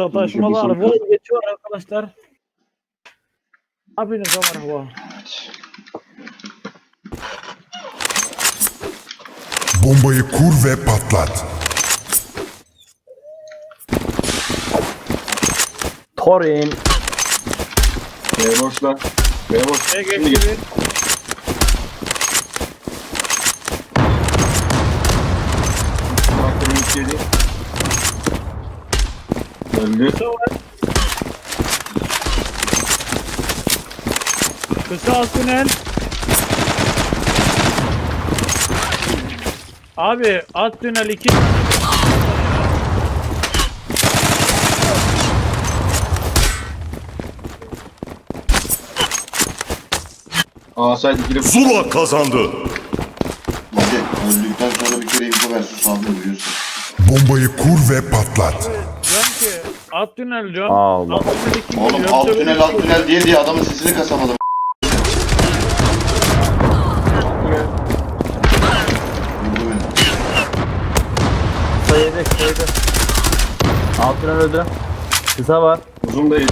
Sataşmalar vol geçiyor arkadaşlar. Abiniz var hava. Bombayı kur ve patlat. Torin. B boşla. B boş. Şimdi gel. Kısa var. Kısa tünel. Abi alt tünel iki tane. Aa saydı girip. Zula kazandı. Bize öldükten sonra bir kere info versin saldı biliyorsun. Bombayı kur ve patlat. Alt tünel diyorum. Allah. Alt tünel iki Oğlum diyorum, alt tabii tünel alt tünel diye diye adamın sesini kasamadım. Vurdu beni. Kısa yedi. Altına öldü. Kısa var. Uzun değil.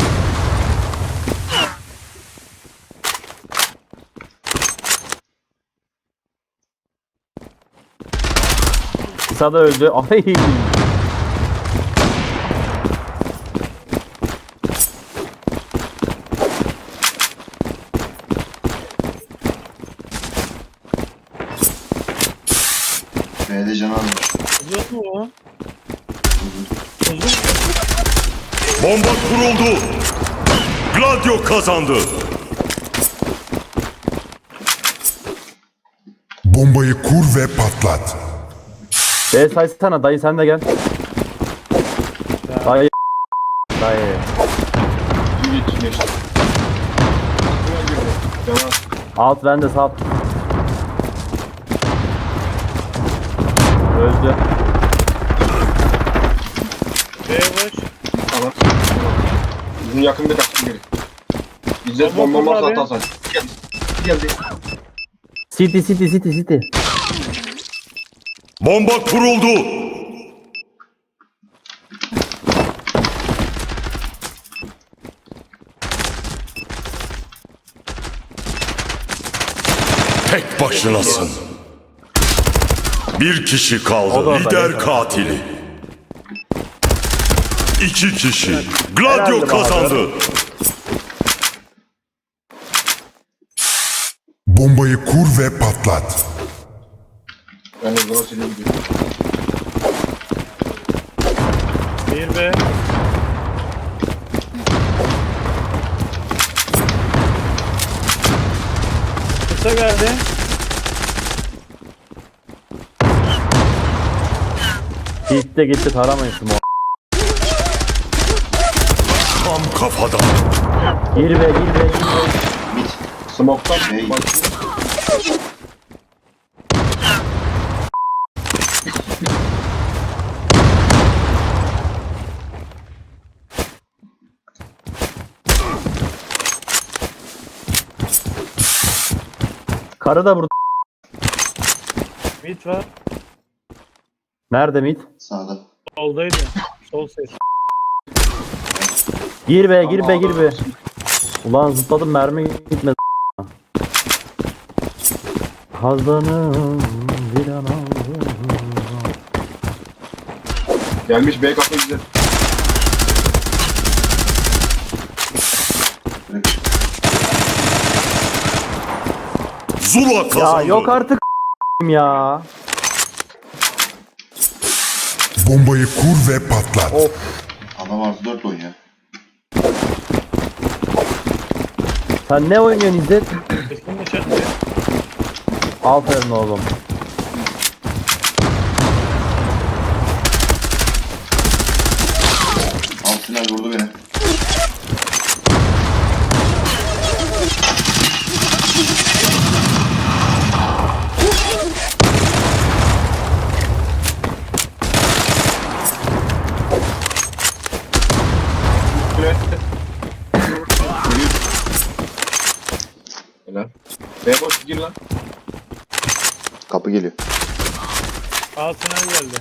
Kısa da öldü. Ay. B'de can almış. Uzun mu o? Uzun. Bomba kuruldu. Gladio kazandı. Bombayı kur ve patlat. B saysana dayı sen de gel. Dayı. Dayı. Alt bende sağ. Öldü. B boş. Tamam. Uzun yakın bir kaçtı geri. İzzet Bomba bomba varsa abi. atarsan. Geldi. Geldi. City city city city. Bomba kuruldu. Tek başınasın. Bir kişi kaldı. Lider katili. İki kişi. Gladio Herhalde kazandı. Bombayı kur ve patlat. Ben de zor sileyim diyor. Bir B. Kısa geldi. Gitti gitti taramayın şu Tam kafadan. Gir be gir be gir be. Mid. Hey. bak. Karı da burada. Mid var. Nerede mid? Sağda. Soldaydı. Sol ses. Gir be gir be gir be. Ulan zıpladım mermi gitmedi. Hazanım bir an aldım. Gelmiş B kapı İzzet. Zula kazandı. Ya yok artık ya. Bombayı kur ve patlat. Adam artı 4 oynuyor. Sen ne oynuyorsun İzzet? Aferin oğlum. Kapı geliyor. Altına geldi.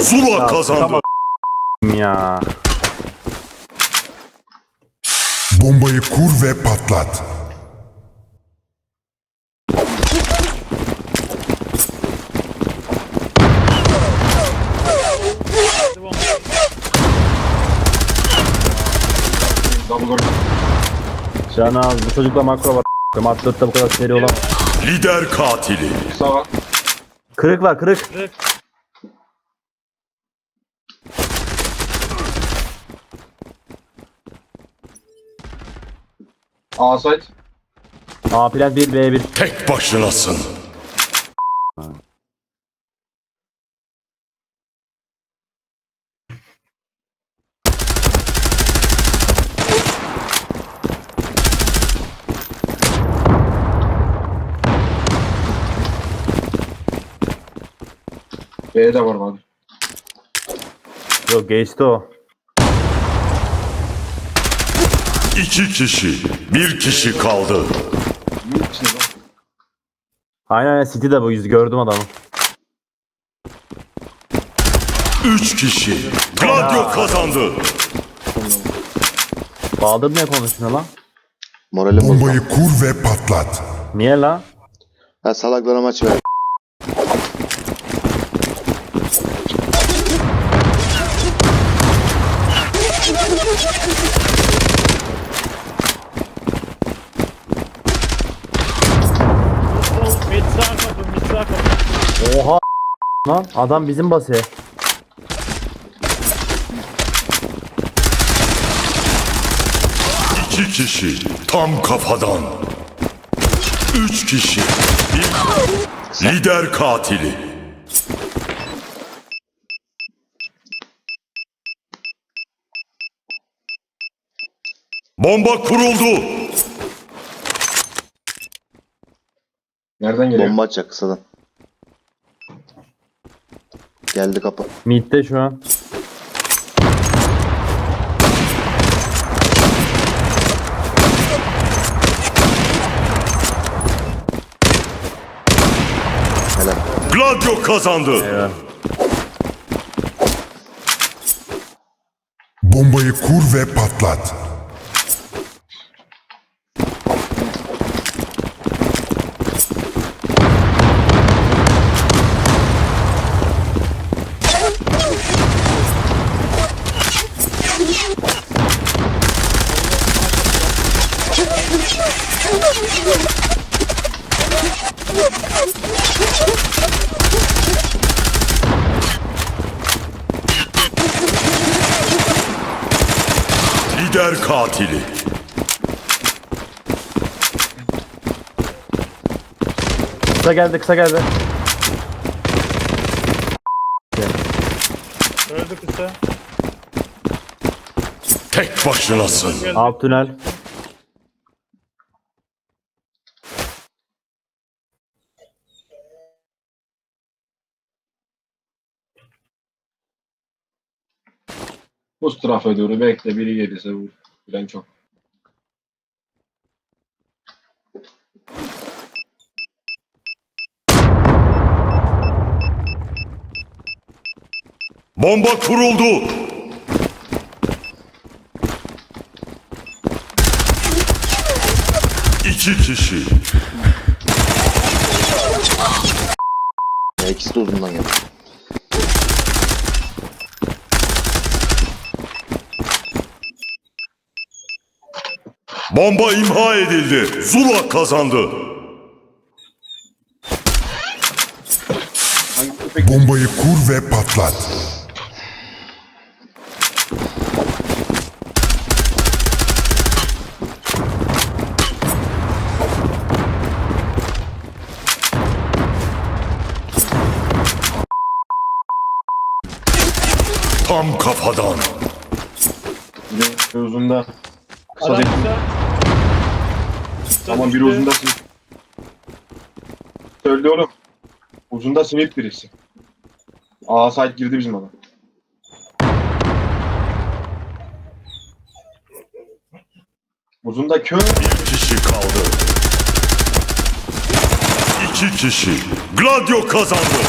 Zula kazandı. Ya. Bombayı kur ve patlat. Can az. Bu çocukla makro var. Matlatta bu kadar seri olan. Lider katili. Var. Kırık var kırık. Kırık. A site. A plant 1 B1. Tek başınasın. B de abi. Yok geçti o. İki kişi. Bir kişi kaldı. Lan. Aynen aynen City'de bu yüzü gördüm adamı. Üç kişi. Gladio kazandı. Bahadır ne konuşuyor lan? Moralim bozuldu. Bombayı kur ve patlat. Niye lan? Ha salaklara maç ver. Sol, mid sağ kapı, mid sağ kapı. Oha lan adam bizim base. İki kişi. Tam kafadan. Üç kişi. Bir... Lider katili. Bomba kuruldu. Nereden geliyor? Bomba atacak kısadan. Geldi kapı. Mid'de şu an. Helal. Gladio kazandı. Evet. Bombayı kur ve patlat. Lider katili. Kısa geldi kısa geldi. Öldü kısa. Tek başınasın. Alt tünel. Bu tarafa doğru bekle biri gelirse vur. Bilen çok. Bomba kuruldu. İki kişi. Ya ikisi de uzundan geldi. Bomba imha edildi. Zula kazandı. Bombayı kur ve patlat. Tam kafadan. Uzunda. Kısa Tamam biri uzunda simit. Öldü oğlum. Uzunda simit birisi. A site girdi bizim adam. Uzunda kör. Bir kişi kaldı. İki kişi. Gladio kazandı.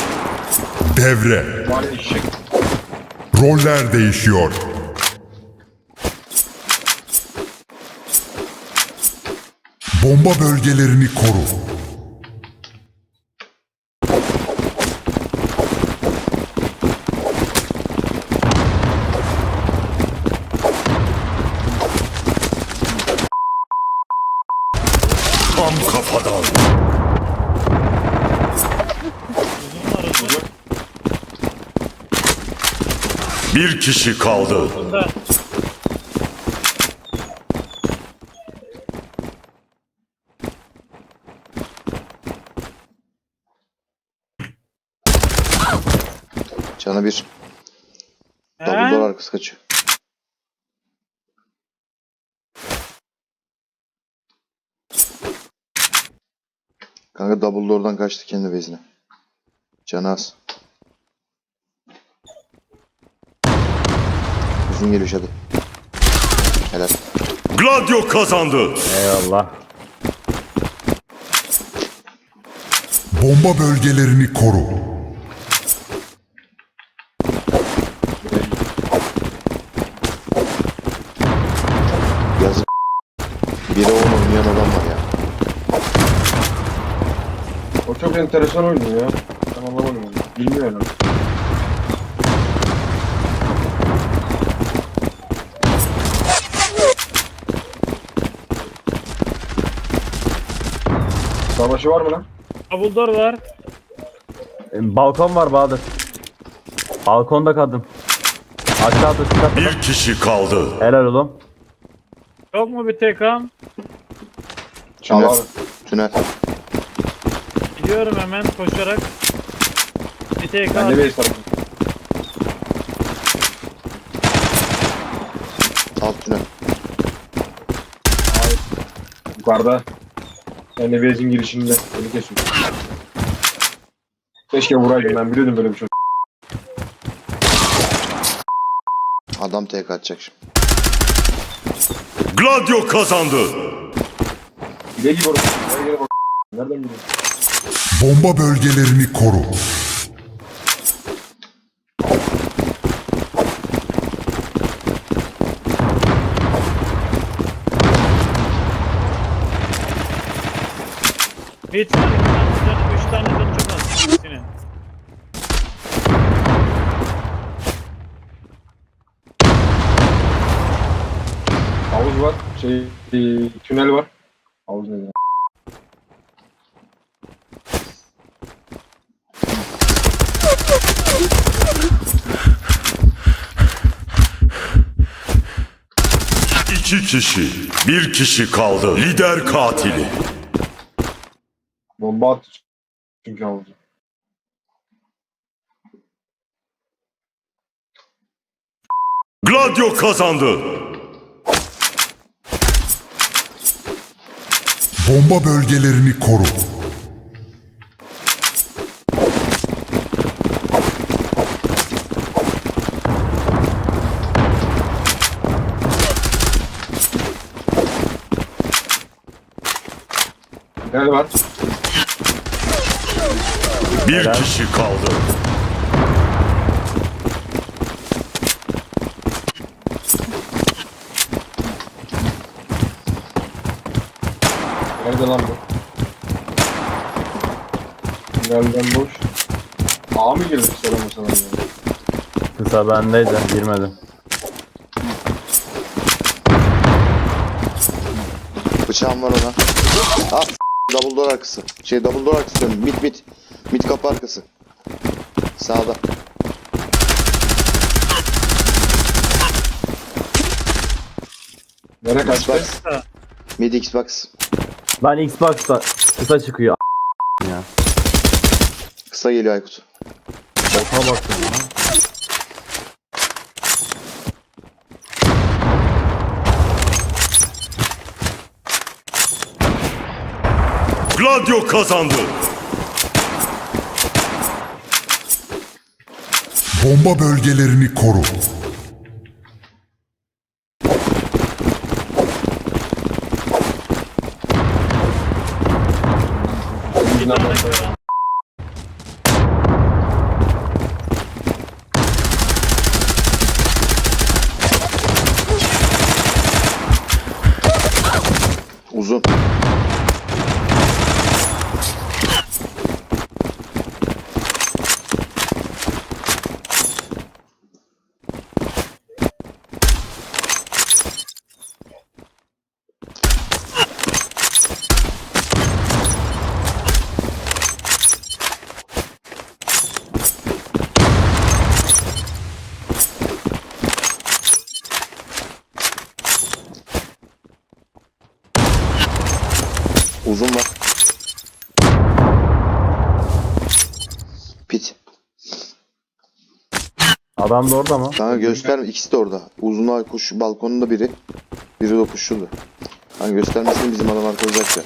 Devre. Var eşek. Roller değişiyor. Bomba bölgelerini koru. Tam kafadan. Bir kişi kaldı. Canı bir. He? Double door arkası kaçıyor. Kanka double door'dan kaçtı kendi bezine. Canı az. Uzun geliyor hadi. Helal. Gladio kazandı. Eyvallah. Bomba bölgelerini koru. Yazık. Biri on oynayan adam var ya. O çok enteresan oynuyor ya. Ben anlamadım onu. Bilmiyor herhalde. Savaşı var mı lan? Dumbledore var. E, Balkon var Bahadır. Balkonda kadın. Aşağı dışı katı. Bir kişi kaldı. Helal oğlum. Yok mu bir tekam? Tünel. Tünel. Gidiyorum hemen koşarak. TK Ben de base tarafı. Alt tünel. Yukarıda. Ben de base'in girişinde. Beni kesiyor. Keşke vuraydım ben biliyordum böyle bir şey. Adam tek atacak şimdi. Gladio kazandı. Bile gibi orası. Nereden biliyorsun? Bomba bölgelerini koru. Bir tane, iki tane, canı, üç tane canı çok az. Senin. Havuz var. Şey, e, tünel var. Havuz ne ya? İki kişi. Bir kişi kaldı. Lider katili. Bomba attı. Çünkü havuzu. Gladio kazandı. Bomba bölgelerini koru. Tünel var. Bir kişi kaldı. Nerede lan bu? Tünelden boş. A mı girdik selam sana? Kısa bendeydi. Girmedim. Bıçağım var ona. Ah double door arkası. Şey double door arkası diyorum. Mid mid. Mid kapı arkası. Sağda. Nereye kaçtı? Xbox. Mid Xbox. Lan Xbox'ta kısa çıkıyor. ya. Kısa geliyor Aykut. Boka baktım ya. Gladio kazandı. Bomba bölgelerini koru. Bir tane kör. Uzun. Uzun var. Pit. Adam da orada mı? Kanka gösterme. ikisi de orada. Uzunluğa kuş balkonunda biri. Biri de kuşşudu. Kanka göstermesin bizim adam arkalayacak ya.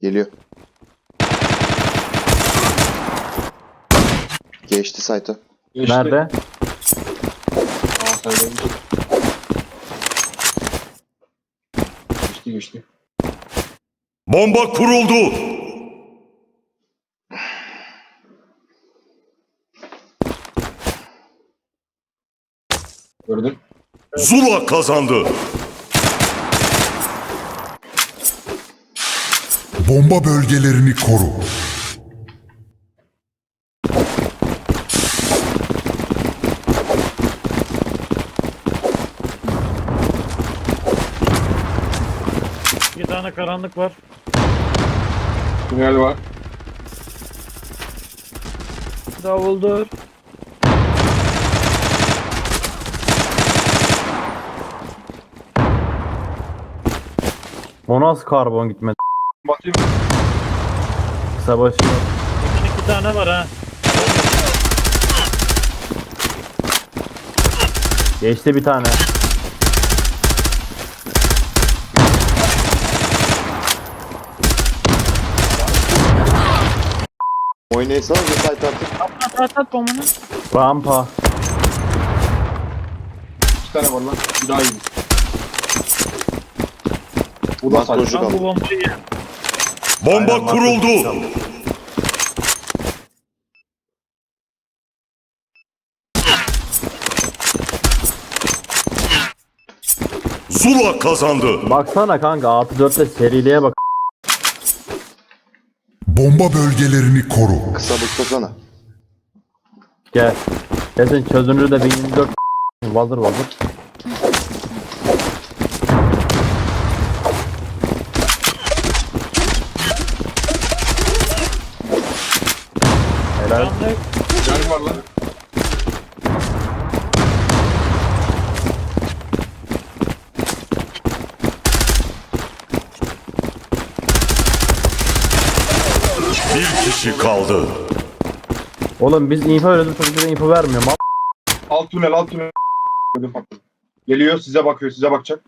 Geliyor. Geçti site'a. Geçti. Nerede? Aa. Geçti geçti. Bomba kuruldu. Gördün. Zula kazandı. Bomba bölgelerini koru. İki tane karanlık var. Tünel var. Davuldur. O nasıl karbon gitmedi? Bakayım. Yok. Bugün iki tane var ha. Geçti bir tane. Oynayasana bir site artık. At at at bombunu. Rampa. İki tane var lan. Bir daha iyi. Bu da Makrocu saçma. Bu kaldı. bombayı. Bomba Aynen, kuruldu. Zula kazandı. Baksana kanka 6-4'te seriliğe bak. Bomba bölgelerini koru. Kısa bıklasana. Gel. Kesin çözünürü de 1024 Valdır valdır. Helal. Var lan. Bir kişi kaldı. Oğlum biz info verelim çocuk bize info vermiyor. Mal. Alt tünel alt tünel. Geliyor size bakıyor size bakacak.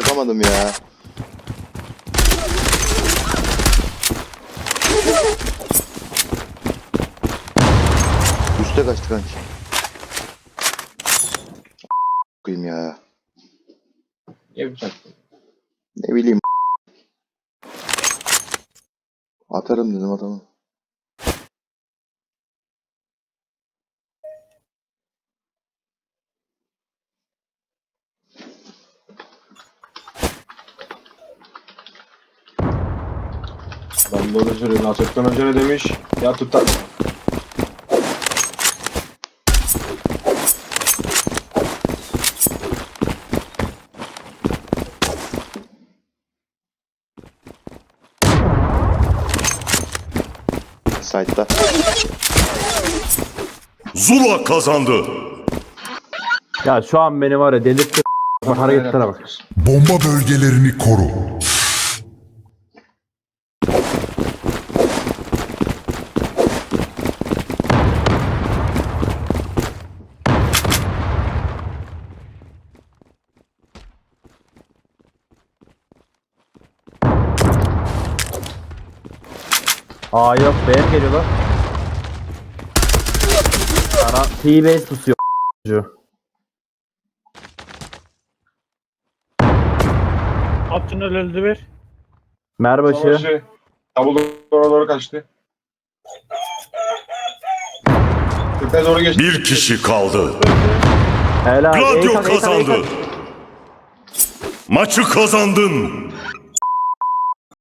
Takamadım ya. Üste kaçtı kanki. Koyayım ya. Bıçaktın? Ne bileyim. Atarım dedim adamı. Ben de öyle söylüyorum. Nasrettin Hoca ne demiş? Ya tutar. Site'da. Zula kazandı. Ya şu an beni var ya delirtti. Hareketlere bak. Bomba bölgelerini koru. Aa yok beğen geliyorlar. Sana T-base. Alt tünel öldü bir. Merbaşı. Savaşı. Davul doğru doğru kaçtı. Tepe doğru geçti. Bir kişi kaldı. Helal. Gladio Eytan, Eytan, kazandı. Maçı kazandın.